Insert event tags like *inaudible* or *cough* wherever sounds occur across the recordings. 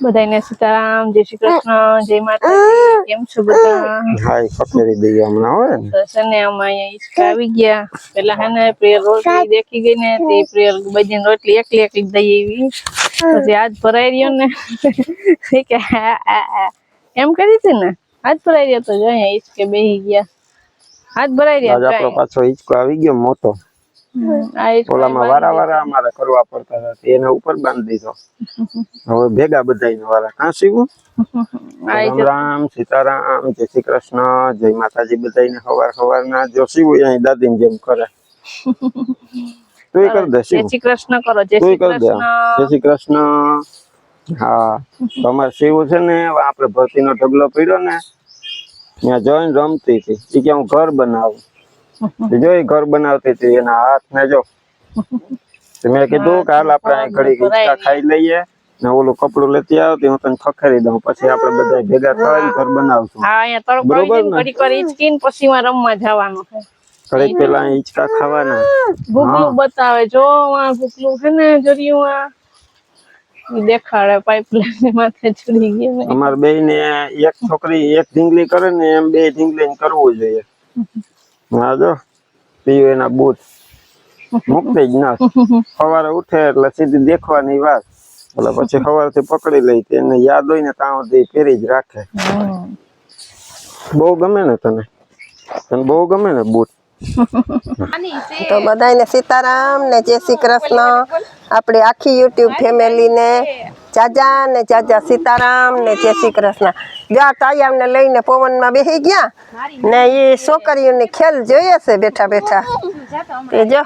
બધાને સીતારામ જય શ્રી કૃષ્ણ જય માતા કેમ છો બધા? હાય પકડી દઈએ હમણાં હવે ને ને અમે અહીંયા ઈચ્છા આવી ગયા. પેલા હેને રોટલી દેખી ગઈ ને તે પ્રેયર બજીન રોટલી એકલી એકલી દઈ એવી પછી હાથ ભરાઈ રહ્યો ને. કે. એમ કરી હતી ને? હાથ ભરાઈ રહ્યો તો જો અહીંયા ઈચકે બેહી ગયા. હાથ ભરાઈ આજ રહ્યા આપણો પાછો હિંચકો આવી ગયો મોટો. ઓલામાં વારા વારા અમારે કરવા પડતા હતા એને ઉપર બાંધી દીધો. હવે ભેગા બધા વારા. કાં શીવું *laughs* રામ રામ સીતારામ જય શ્રી કૃષ્ણ જય માતાજી બધાને સવાર ના જો શિવ અહીં દાદી જેમ કરે. *laughs* તું કરી દે જય શિવ શ્રી કૃષ્ણ કરો જય શ્રી કરી દે. કૃષ્ણ. જય શ્રી કૃષ્ણ. હા તમારે શિવ છે ને આપણે ભરતીનો ઢગલો પડ્યો ને ત્યાં જોઈને રમતી હતી. એ કે હું ઘર બનાવું. જો એ ઘર બનાવતી હતી એના હાથ ને જો મેં કીધું કે હાલ આપણે ઘડી હિંચકા ખાઈ લઈએ ને ઓલું કપડું લેતી આવતી હું તને ખખેરી દઉં પછી આપણે બધા ભેગા થઈને ઘર બનાવશું. હા અહીંયા તડકો બરોબર ને? ઘડી કરી હિંચકીને પછી માં રમવા જવાનું છે. ઘડીક પેલા હિંચકા ખાવાના. ભૂખલું બતાવે જો આ ભૂખલું છે ને જોરિયું આ દેખાડે પાઇપલાઇન માથે ચડી ગયું અમારે બે ને એક છોકરી એક ઢીંગલી કરે ને એમ બે ઢીંગલી કરવું જોઈએ. હા જો પીયુ એના બૂટ. *laughs* મૂકતી જ ના સવારે ઉઠે એટલે સીધી દેખવાની વાત. એટલે પછી સવારથી પકડી લઈ એને યાદ હોય ને ત્યાં સુધી પહેરી જ રાખે. બહુ ગમે ને તને? તને બહુ ગમે ને બૂટ? તો બધાને સીતારામ ને જય શ્રી કૃષ્ણ. આપણી આખી યુટ્યુબ ફેમિલીને જાજા ને ચાચા સીતારામ ને જય શ્રી કૃષ્ણ. જો તાયામ ને લઈને પવનમાં બેસી ગયા ને એ છોકરીઓને ખેલ જોઈએ છે બેઠા બેઠા. તે જો.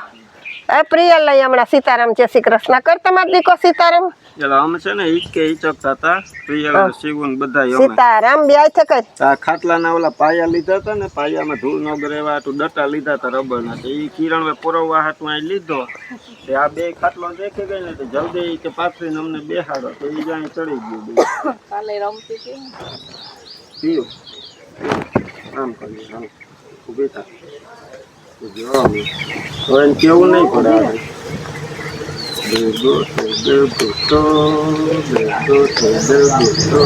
એ પ્રિય લઈ હમણાં સીતારામ જય શ્રી કૃષ્ણ કર તમારો દીકો સીતારામ. એટલે અમે છે ને હિચકે ઈચક હતા પ્રિયલ શિવન બધા અમે. સીતારામ બે છે કર આ ખાટલાના ઓલા પાયા લીધા હતા ને પાયામાં ધૂળ ન ગરે એવા હાટુ ડટા લીધા હતા રબરના. તો એ કિરણ પોરવવા હાટુ અહીં લીધો. તે આ બે ખાટલો દેખી ગઈ ને તો જલ્દી ઈ કે પાથરીને અમને બેહાડો. તો એ જાણી ચડી ગયું. કાલે રમતી હતી પીયું. આમ કરીએ આમ. ઊભી થા. તો જો હવે. હવે કેવું નહીં પડે આગળ. બેગો છે બેગો તો, બેગો છે બેગો તો,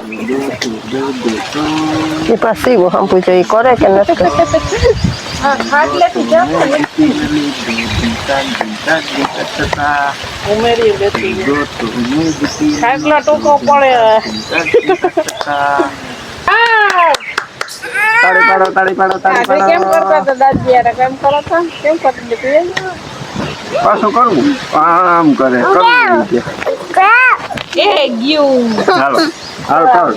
બેગો છે બેગો તો. એ પછી હું હંપુ જો ઈ કરે કે નથી કરતી? ઉમેરી બેઠી ખાટલો ટૂંકો પડે આ! તાળી પાડો તાળી પાડો તાળી આપણે કેમ કરતા પાડો હતા દાદી યાર કેમ કરો હતા કેમ કરતી હતી પાછું કરવું? આમ કરે કરવું એ ગયું. ચાલો હાલ કર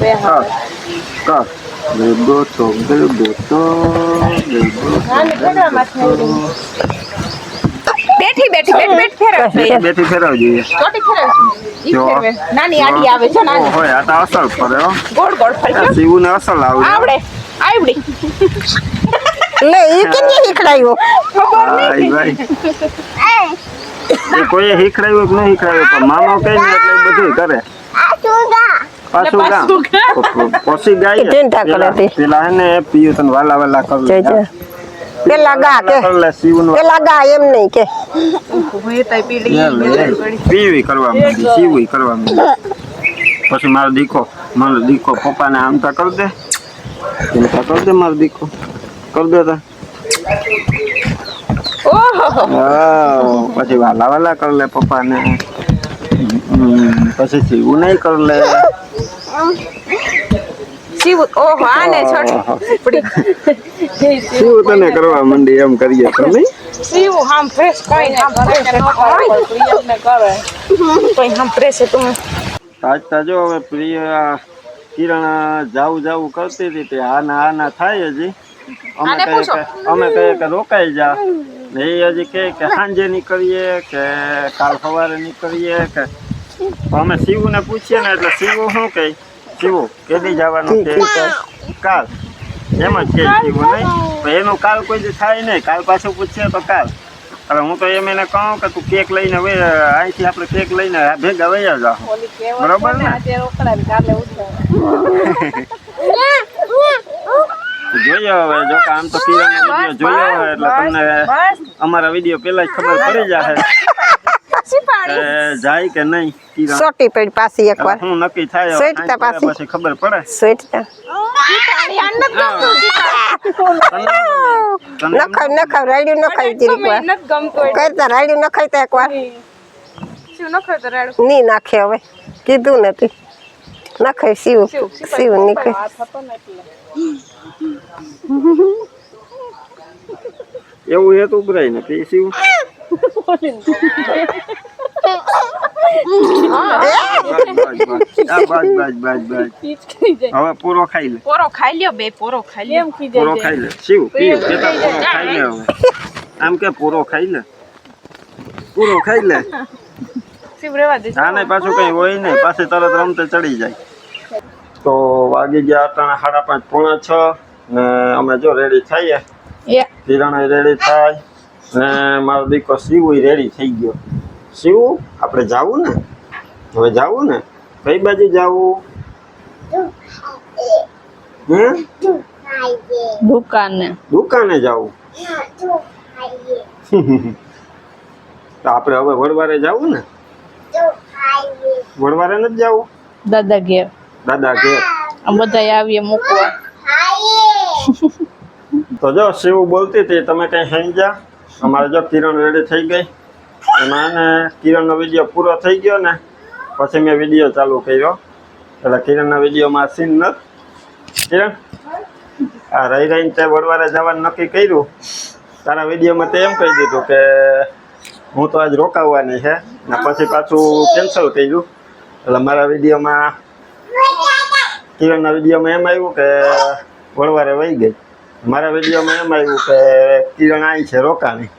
બેઠી બેઠી બેઠ બેઠ ફેરવજો ચોટી ફેરવ ફેરવે. નાની આડી આવે છે નાની. ઓહો આ તો અસલ ફરે હો. ગોળ ગોળ ફરજો આ અસલ આવડે. આવડે. આવડી. લે ઈ કેને શીખડાયું ભાઈ ભાઈ એ કોઈએ શીખડાયું કે નહીં શીખડાયું પણ મામો કહે ને એટલે એ બધું કરે પાછું ગામ પછી ગાય ઢીંઢા કરે પેલા તે. પેલા હે ને પીયું તને વાલા વાલા કર જય જય પેલા ગા કે કર લે શિવનું પેલા ગા એમ નહીં કે પીવી કરવા માંડી સીવી કરવા માંડી પછી મારો દીકો મારો દીકો પપ્પાને આમ તા કર દે એમ તા કર દે મારો દીકો કર દો તા. પછી વાલા વાલા કર લે પપ્પાને. હમ, પછી સીવું નહીં કર લે. શિવ ઓહો આને છોડી. સીવું તને કરવા માંડી એમ કરીએ તો નહીં? શિવ હામ ફ્રેશ કઈ કરે ફ્રેશ તમે આજતા જો હવે પ્રિય કિરણ જાવું જાવું કરતી હતી તે આના આના થાય હજી. અમે કહીએ કે અમે કહીએ કે રોકાઈ જા. એ હજી કહે કે સાંજે નીકળીએ કે કાલ સવારે નીકળીએ કે અમે શિવુને પૂછીએ ને એટલે શિવુ શું કહે? શિવુ કેદી જવાનું કે કાલ. એમ જ કહે શિવુ નહીં? એનું કાલ કોઈ થાય નહીં. કાલ પાછું પૂછીએ તો કાલ. હવે હું તો એમ એને કહું કે તું કેક લઈને વહી અહીંથી આપણે કેક લઈને ભેગા વૈયા જાઓ. બરોબર ને? *laughs* આજે રોકડા ને કાલે ઉઠાવે જોઈએ હવે જો કે આમ તો કિરણ વીડિયો જોયો હોય એટલે તમને બસ. અમારા વીડિયો પહેલા જ ખબર પડી જશે શિપા કે જાય કે નહીં કિરણ? સોટી પડી પાછી એકવાર. હું નક્કી થાય સ્વીટ સાંજ તા પડે પાછી. પછી ખબર પડે? સ્વીટતા તને એમ નખાવ નખાવ રાડ્યું નખાવી જીરીક વાર નથી ગમતો કરતા રાડ્યું નખાય તો એકવાર. શું નખો તો રાડું ની નાખે હવે. કીધું નથી. નખાય સીવું સીવું નીકળે. હાથ હતો ને એટલે. એવું એ તો ઉભરાય ને તે શું? હવે પૂરો ખાઈ લે. પોરો ખાઈ લ્યો બે પોરો ખાઈ લે એમ કીધે પૂરો ખાઈ લે. શિવ પીવ કેતા પૂરો ખાઈ લે હવે. આમ કે પૂરો ખાઈ લે? પૂરો ખાઈ લે? શિવ રેવા દે આને પાછું કઈ હોય નહીં. પાછી તરત રમતે ચડી જાય. તો વાગી ગયા ત્રણ સાડા પાંચ પોણા છ. ને અમે જો રેડી થઈએ. કિરણ રેડી થાય. ને મારો દીકરો શિવ રેડી થઈ ગયો. શિવ આપણે જાવું ને? હવે જાવું ને? કઈ બાજુ જાવું? હમ દુકાને. દુકાને જાવું. તો આપણે હવે વડવારે જાવું ને? વડવારે નથી જાવું? દાદા ઘેર. દાદા ઘેર. આ બધા આવીએ મૂકવા. *laughs* તો જો, શિવ બોલતી હતી, તમે કઈ સમજ્યા? અમારે જો કિરણ રેડી થઈ ગઈ. એમાં એને કિરણનો વીડિયો પૂરો થઈ ગયો ને, પછી મેં વીડિયો ચાલુ કર્યો. એટલે કિરણના વિડીયોમાં સીન નથી. કિરણ, આ રહી રહીને તે વડવારે જવાનું નક્કી કર્યું. તારા વિડીયોમાં તે એમ કહી દીધું કે, હું તો આજ રોકાવવાની છે ને પછી પાછું કેન્સલ કર્યું. એટલે મારા વિડીયોમાં, કિરણના વિડીયોમાં એમ આવ્યું કે વડવારે વહી ગઈ. મારા વિડીયોમાં એમ આવ્યું કે કિરણ આવી છે રોકાણી.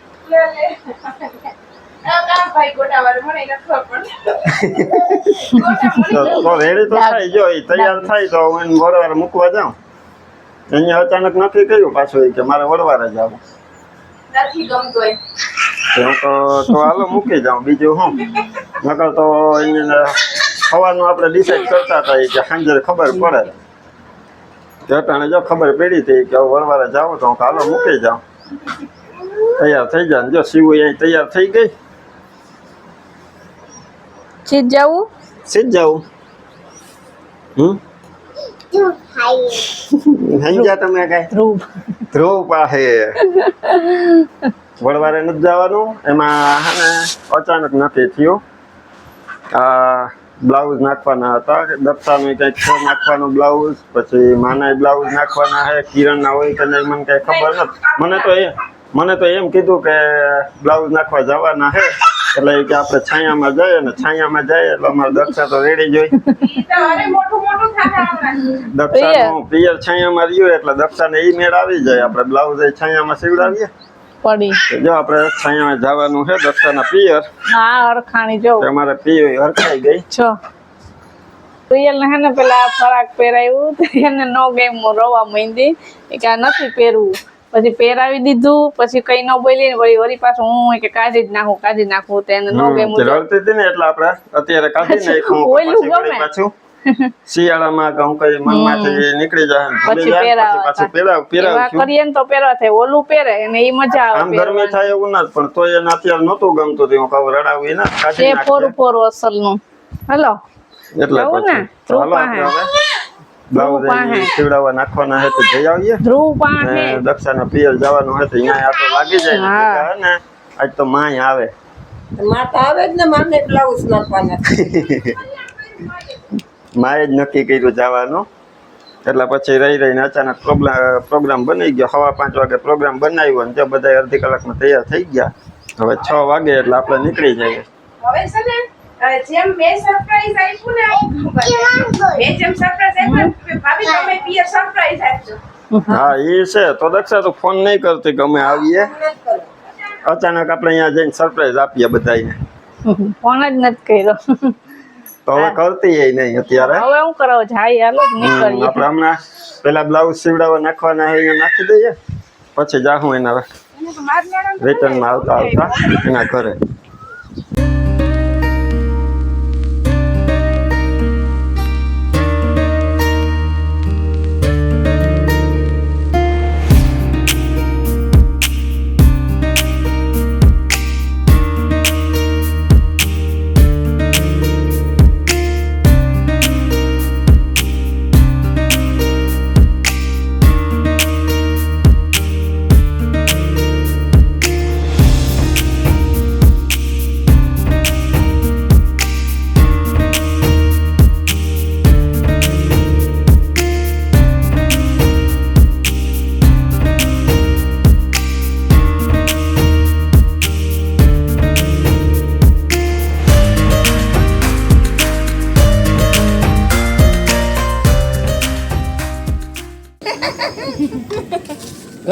તો તો રેડી તો થાય જો એ તૈયાર થાય તો હું એને વળવારે મૂકવા જાઉં. અહીંયા અચાનક નક્કી કર્યું પાછું કે મારે વળવારે જવું નથી ગમતો તો તો હાલો મૂકી જાઉં બીજું શું નકર તો અહીંયા સવારનું આપણે ડિસાઈડ કરતા હતા કે સાંજે ખબર પડે. અટાણે જો ખબર પડી હતી કે હવે વડવારે જાવું તો હું કાલો મૂકી જાઉં. તૈયાર થઈ જાય જો શિવ અહીં તૈયાર થઈ ગઈ. સીધ જવું? સીધ જાવું હમ? તમે કઈ? ધ્રુવ. ધ્રુવ પાસે. વળવારે નથી જવાનું. એમાં અચાનક નથી થયું. આ બ્લાઉઝ નાખવાના હતા. દક્ષાનું કંઈક છે નાખવાનું બ્લાઉઝ પછી માના બ્લાઉઝ નાખવાના છે કિરણના હોય કે નહીં મને કંઈ ખબર નથી. મને તો એ મને તો એમ કીધું કે બ્લાઉઝ નાખવા જવાના છે એટલે કે આપણે છાયામાં જઈએ ને છાયામાં જઈએ એટલે અમારે દક્ષા તો રેડી જોઈ દક્ષાનું પિયર છાયામાં રહ્યું એટલે દક્ષાને ઈ મેળ આવી જાય. આપણે બ્લાઉઝ એ છાયામાં સીવડાવીએ. પડી. જો આપણે છાયામાં જવાનું છે દક્ષાના પિયર. હા અરખાણી જો. તમારે પિયર હરખાઈ ગઈ. છો પ્રિયલ ને ને પેલા ફરાક પહેરાયું તો એને નો ગેમ રોવા માંડી. કે આ નથી પહેરવું. પછી પહેરાવી દીધું પછી કઈ ન બોલી ને વળી વળી પાછું હું કે કાઢી જ નાખું કાઢી નાખું તો એને નો ગેમ રડતી હતી ને એટલે આપણે અત્યારે કાઢી *laughs* નાખું ઓલું ગમે. પાછું *laughs* શિયાળામાં કહું હું કઈ મનમાંથી નીકળી જાય પછી પેરા ને પાછું પહેરાવ કરીએ ને તો પહેરવા થાય. ઓલું પહેરે અને એ મજા આવે આમ ગરમી થાય એવું ના પણ તો એને અત્યારે નહોતું ગમતું તે હું કહું રડાવું ના કાઢી નાખે ફોરું નાખીએ. અસલનું હલો? એટલે પછી. ધ્રુવ પાસે. નાખવાના હે તો જઈ આવીએ. ધ્રુવ પાસે ને દક્ષાના પિયર જવાનું હોય તો અહીંયા આટો લાગી જાય ને. હા. ને આજ તો માય આવે. માતા આવે જ ને માને બ્લાઉઝ નાખવાના. *laughs* મારે જ નક્કી કર્યું જવાનું. એટલે પછી રહી રહીને અચાનક પ્રોગ્રામ પ્રોગ્રામ બની ગયો. સવા પાંચ વાગે પ્રોગ્રામ બનાવ્યો અને તે બધા અડધી કલાકમાં તૈયાર થઈ ગયા. હવે છ વાગે એટલે આપણે નીકળી જઈએ. હવે છે ને જેમ મેં સરપ્રાઈઝ આપ્યું ને મેં જેમ સરપ્રાઈઝ આપ્યું ભાભી તમે પિયર સરપ્રાઈઝ આપજો. હા એ છે. તો દક્ષા તો ફોન નહીં કરતી ગમે આવીએ. અચાનક આપણે અહીંયા જઈને સરપ્રાઈઝ આપીએ બધાને ફોન જ નથી કર્યો. તો હવે કરતી નહીં અત્યારે. હવે હું કરો જાય હાલો નીકળીએ. આપણે હમણાં પેલા બ્લાઉઝ સીવડાવવા નાખવાના અહીંયા નાખી દઈએ. પછી જાહું એના રિટર્નમાં આવતા આવતા એના ઘરે.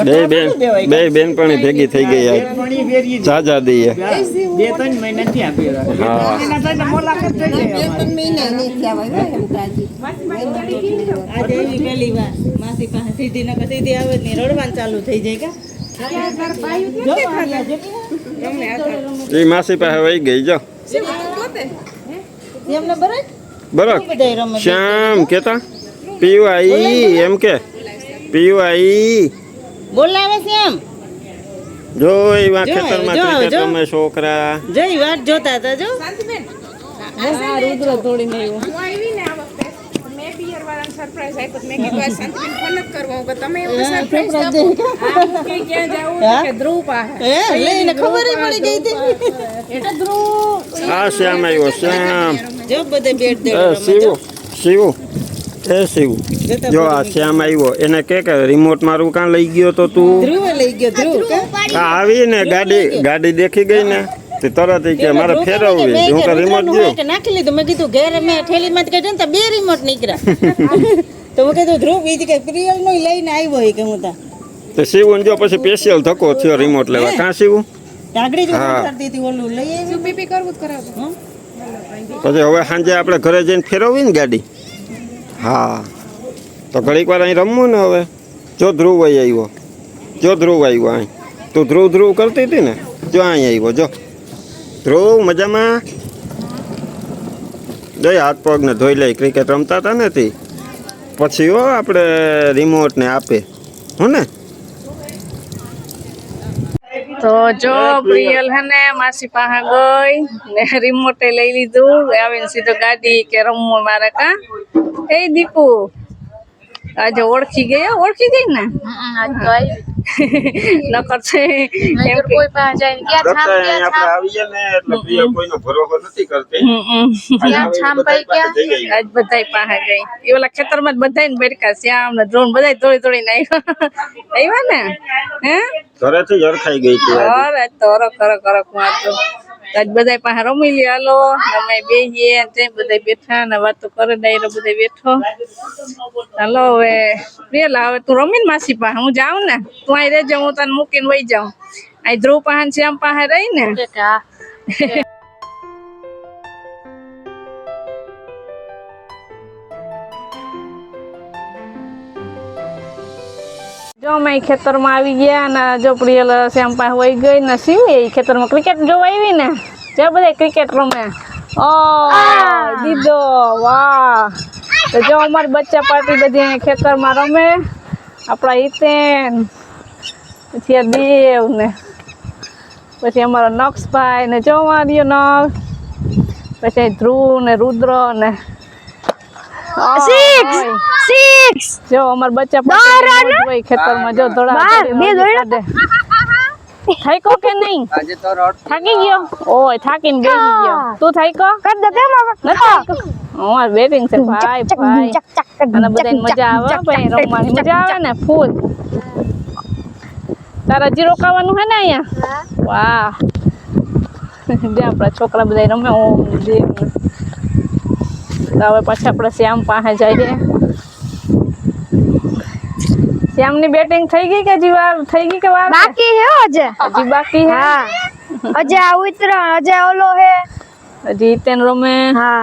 બે બેન બે બેન પણ ભેગી થઈ ગઈ આ. જાજા દઈએ હા. આજે એવી પહેલી વાર માસી પાસે સીધી નકર સીધી આવે જ નહીં ચાલુ થઈ જાય કા? માસી પાસે વહી ગઈ જો. એમને બરાબર? શ્યામ કેતા? પીવાઈ એમ કે. પીવાઈ બોલાવે છે એમ? જો એવા જો, ખેતરમાં જો, જો. છોકરા. જય વાત જોતા હતા જો. શાંતિબેન. હા રુદ્ર તોડીને આવ્યો. હું આવી ને આ વખતે મેં પિયર વાળાને સરપ્રાઈઝ આપ્યો તો મેં કીધું આ શાંતિબેન ફોન જ કરવો કે તમે એવું સરપ્રાઈઝ આપો. કે ક્યાં જાવું કે ધ્રુવ પાસે હે લઈને ખબર ય પડી ગઈ હતી. આ શ્યામ આવ્યો શ્યામ. જો બધે બેટ દે શિવ શિવું શિવું. એ શિવ. જો આ શ્યામ આવ્યો એને કે કે રિમોટ મારું કાં લઈ ગયો તો તું? લઈ ગયો ધ્રુવ આવી ને ગાડી ગાડી દેખી ગઈ ને તે તરત કે મારે ફેરવવી હું કે રિમોટ ગયો? નાખી લીધું મેં કીધું ઘેર મેં થેલીમાં કાઢ્યું ને તો બે રિમોટ નીકળ્યા *laughs* તો મેં કીધું ધ્રુવ બીજી કે પ્રિયલ નો લઈને આવ્યો હોય કે હું તા. તો શિવું જો પછી સ્પેશિયલ ધક્કો થયો રિમોટ લેવા. કાં શિવું? આગળી જો કરતી હતી ઓલું લઈ આવી પીપી કરવું જ કરાવતો પછી હવે સાંજે આપણે ઘરે જઈને ફેરવવી ને ગાડી? હા. તો ઘડીક વાર અહીં રમવું ને હવે? જો ધ્રુવ અહીં આવ્યો. જો ધ્રુવ આવ્યો અહીં. તું ધ્રુવ ધ્રુવ કરતી હતી ને? જો અહીં આવ્યો, જો. ધ્રુવ, મજામાં? જઈ હાથ પગને ધોઈ લઈ ક્રિકેટ રમતા હતા ને તે. પછી હો આપણે રિમોટને આપે. હો ને? તો જો પ્રિયલ હે ને, માસી પાસે ગઈ ને રિમોટે લઈ લીધું. આવીને સીધો ગાડી કે રમવું મારે કા? એ દીપુ. આજે ઓળખી ગયા ઓળખી ગઈ ને? નકર છે એમ કે આપણે આવીએ ને એટલે પ્રિય કોઈનો ભરોસો નથી કરતી. ક્યાં છામ ભાઈ ક્યાં આજ બધાય પાસે ગઈ. એ ઓલા ખેતરમાં જ બધાય ને બેઠકા શ્યામ ને ડ્રોન બધાય તોડી તોડીને આવ્યા. આવ્યા ને? હે? ઘરેથી જ અરખાઈ ગઈ હતી અરે તો કરો કરો અરક વાંચો. આજ બધાય પાસે રમી લે હાલો, અમે બેહીએ તે બધાય બેઠા ને વાતો કરે, ડાયરો બધાય બેઠો. હાલો, હવે પેલા હવે તું રમીને માસી પાસે, હું જાઉં ને? તું અહીં રહેજે, હું તને મૂકીને વહી જાઉં. અહીં ધ્રુવ પાસે છે શ્યામ પાસે રહી ને? જો અમે ખેતરમાં આવી ગયા ને જો પ્રિયલ શ્યામ પાસે વહી ગઈ ને એ ખેતરમાં ક્રિકેટ જોવા આવી ને. જ્યાં બધા ક્રિકેટ રમે. ઓ દીદો વાહ. તો જો અમારી બચ્ચા પાર્ટી બધી ખેતરમાં રમે. આપણા હિતેન. પછી આ દેવ ને. પછી અમારો નક્ષભાઈ ને જો માર્યો નક્ષ પછી ધ્રુવ ને રુદ્ર ને. સિક્સ જો અમાર બચ્ચા પાસે હોય ખેતરમાં જો દોડા કાઢે થાક્યો કે નહીં? થાકી ગયો. ઓય થાકીને બેસી ગયો. તું થાક્યો? નથી અમાર બેટિંગ છે ભાઈ ભાઈ. અને બધાને મજા આવે ભાઈ રમવાની. મજા આવે ને ફૂલ. તારા જી રોકાવાનું હે ને અહીંયા? વાહ. *laughs* જે આપણા છોકરા બધા રમે ઓમ દેવ તો હવે પાછા આપણે શ્યામ પાસે જઈએ. શ્યામની બેટિંગ થઈ ગઈ કે હજી વાર થઈ ગઈ કે વાર? બાકી હે અજય હજી બાકી હે? હા. આ ઉતરણ અજય ઓલો હે. હજી હિતેન રમે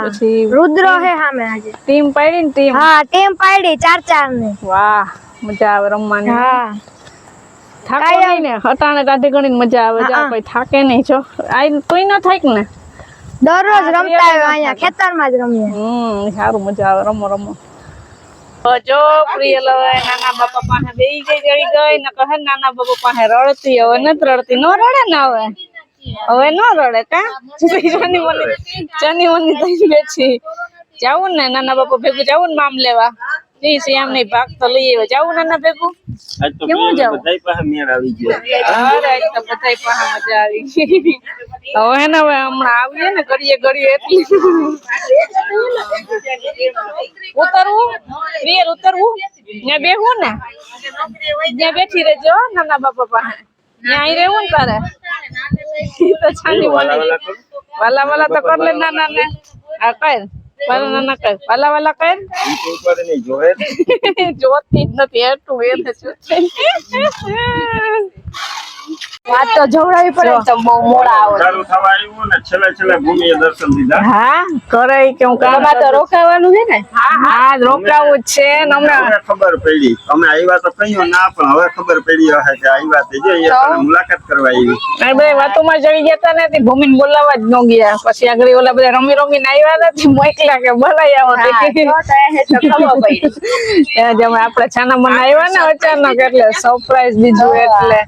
પછી રુદ્ર હે સામે આજે. ટીમ પાડી ને ટીમ? હા ટીમ પાડી ચાર ચારની વાહ મજા આવે રમવાની. હા. થાકો નહીં ને હટાણે કાઢી ગણીને મજા આવે. જા કોઈ થાકે નહીં છો આ કોઈ ન થાક ને. દરરોજ રમતા હોય અહીંયા ખેતરમાં જ રમીએ. હમ સારું મજા આવે રમો રમો. જો પ્રિય હવે નાના બાપા પાસે બેહી ગઈ ગઈ ગઈ ને કહે નાના બાપા પાસે રડતી હવે નથી રડતી નો રડે ને હવે? હવે નો રડે કા? ચની મની જાની મની થઈ બેઠી જાવું ને નાના બાપા ભેગું જાવું ને મામ લેવા. ઈ શ્યામ નહીં ભાગ તો લઈ આવ્યો. જાવું નાના ભેગું? આજ તો કેવું પ્રિય જાવું? બધાય પાસે મેળ આવી ગયો. અરે આજ તો બધાય પાસે મજા આવી ગઈ. હવે ને હવે હમણાં આવીએ ને ઘડીએ ઘડીએ એટલી. ઉતરવું? રિયલ ઉતરવું? ત્યાં બેહવું ને? ત્યાં બેઠી રહેજો હો નાના બાપા પાસે. ત્યાં અહીં રહેવું ને તારે? તો છાની વાલા વાલા વાલા કર. વાલા વાલા તો કર લે નાના ને આ કર. વાલા ના કર વાલા વાલા કર ઉપર નહીં જોવે. *laughs* જોતી જ નથી એટલું એ છે. *laughs* વાત તો જોવડાવી પડે તો બહુ મોડા આવે. ચાલુ થવા આવ્યું ને છેલ્લે છેલ્લે ભૂમિએ દર્શન દીધા. હા કરે કે હું કામ તો રોકાવાનું છે ને? હા રોકાવું જ છે ને અમે ખબર પડી. અમે આવ્યા તો કહ્યું ના પણ હવે ખબર પડી હશે કે આવ્યા તે જો એ મુલાકાત કરવા આવી. આ બધા વાતોમાં જડી ગયા તા ને તે ભૂમિને બોલાવવા જ ન ગયા. પછી આગળ ઓલા બધા રમી રમીને આવ્યા નથી મોકલા કે બોલાઈ આવો. હા, આપણે છાના મને આવ્યા ને અચાનક એટલે સરપ્રાઈઝ બીજું એટલે.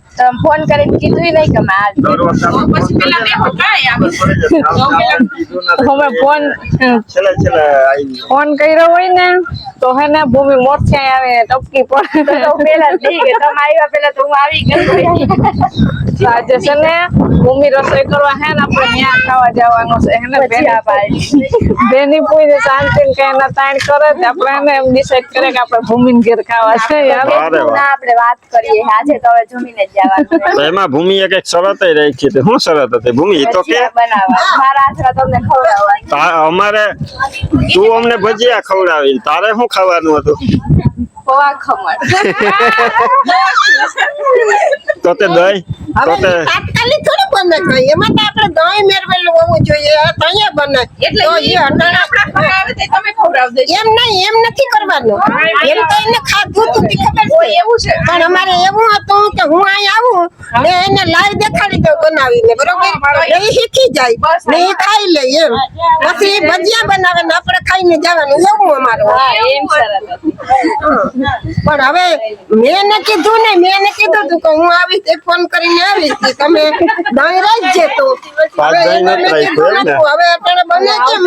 ફોન ફોન કરીને કીધું નહીં કે મેં આજ દર વખતે અમે પછી પેલા બે કાંઈ આવે ખબર પડી જાય. સાવ સાવ કીધું નથી. અમે ફોન ફોન કર્યો હોય ને તો હે ને ભૂમિ મોરથી આવે ટપકી પડે તો પેલા થઈ ગઈ તમે આવ્યા પેલા તો હું આવી ગઈ આજે છે ને ભૂમિ રસોઈ કરવા હે ને આપણે ત્યાં ખાવા જવાનું છે હે ને ભજીયા પાડી. બેની પૂરી શાંતિ ને કઈ ના તાણ કરે તો આપણે એને એમ ડિસાઈડ કરે કે આપણે ભૂમિ ઘેર ખાવા છે. ના આપણે વાત કરીએ આજે તો હવે જમીને જ જવાનું એમાં ભૂમિએ કંઈક શરત રાખી હતી. શું શરત હતી? ભૂમિ? તો કે અમારે તું અમને ભજીયા ખવડાવી તારે શું ખાવાનું હતું? પૌવા ખમણ *laughs* તો તે દહીં તો તે તાત્કાલિક થોડું બને કઈ એમાં તો આપણે દહીં મેળવેલું હોવું જોઈએ. આ તો અહીંયા બને. એટલે એ અટાણા આપણા આવે તે તમે ખવડાવી દેજો. એમ નહીં એમ નથી કરવાનું. એમ તો એને ખાધું તું ખબર છે. એવું છે. પણ અમારે એવું હતું કે હું અહીં આવું ને એને લાઈવ દેખાડી દઉં બનાવીને બરોબર? એ શીખી જાય. ને એ ખાઈ લે એમ. પછી ભજીયા બનાવે ને આપણે ખાઈને જવાનું. એવું અમારું. એમ સરસ હતું. પણ હવે મેં ને કીધું ને મેં ને કીધું તું કે હું આવીશ તે ફોન કરીને આવીશ કે તમે દહીં રાખજે તો. હવે દહીં એને મેં કીધું ને? હવે અત્યારે બને કેમ?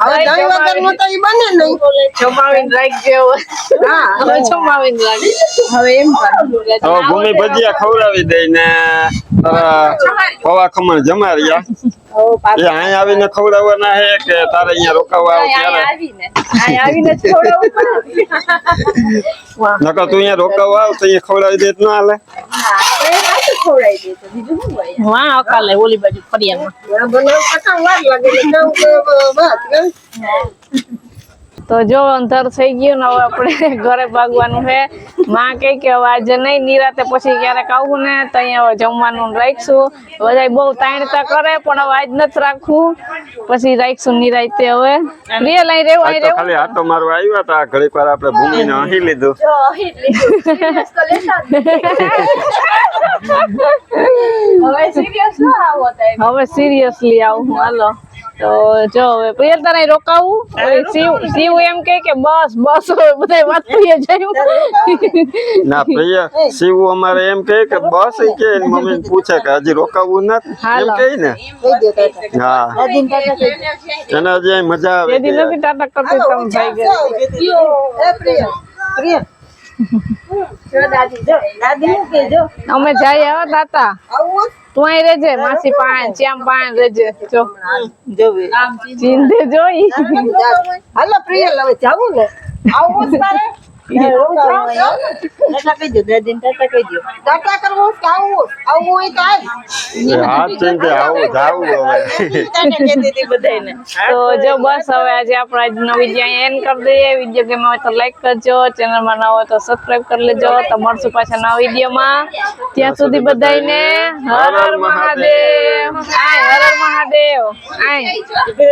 હવે દહીં વગરનું તો ઈ બને નહીં. જમાવીને રાખજો હા હવે જમાવીને રાખજો. હવે એમ કરું હવે ભૂમિ ભજીયા ખવડાવી દઈ ને પવા ખમણ જમાડ્યા એ અહીં આવીને ખવડાવવાના હે કે તારે અહીંયા રોકાવા આવ ત્યારે? આવીને. આવીને પડે નકર તું અહીંયા રોકાવ આવ તો અહીંયા ખવડાવી દે તો ના હાલે. વાહ અકાલે ઓલી બાજુ ફરિયામાં. આ બનાવતા વાર લાગે ને કામ વાત કેમ તો જો અંધાર થઈ ગયું ને હવે આપણે *laughs* ઘરે ભાગવાનું છે. માં કહે કે હવે આજે નહીં નિરાતે પછી ક્યારેક આવું ને તો અહીંયા હવે જમવાનું રાખશું. બધા બહુ તાણતા કરે પણ હવે આજ નથી રાખવું. પછી રાખશું નિરાતે હવે. રિયલ અહીં રહેવું અહીં રહેવું. ખાલી આટો મારો આવ્યા હતા. ઘડીક વાર આપણે ભૂમિને અહીં લીધું. *laughs* હવે સિરિયસલી આવું. હાલો. તો જો હવે પ્રિયલ ને રોકાવું શિવ શિવ એમ કહે કે બસ બસ બધા વાત કરીએ જયું ના પ્રિય શિવ અમારે એમ કે કે બસ એ કે મમ્મી પૂછે કે હજી રોકાવું નથી? એમ કે કહે ને. હા. એને હજી મજા આવે નથી ટાટા કરતી તમે ભાઈ ગયા. એ પ્રિય પ્રિય. અમે જઈએ હવે દાતા તું અહીં રેજે માસી પાણ શ્યામ પાણ રેજે જો. જોવે જોઈ. હાલો પ્રિયલ હવે જાવું ને? આવું તારે? વીડિયો વીડિયો લાઈક કરજો. ચેનલમાં નવા હોય તો સબસ્ક્રાઇબ કરી લેજો. તો મળશું પાછા નવા વિડીયોમાં. ત્યાં સુધી બધાને હર હર મહાદેવ. આય હર હર મહાદેવ. આય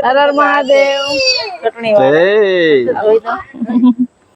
હર હર મહાદેવ. ચટણી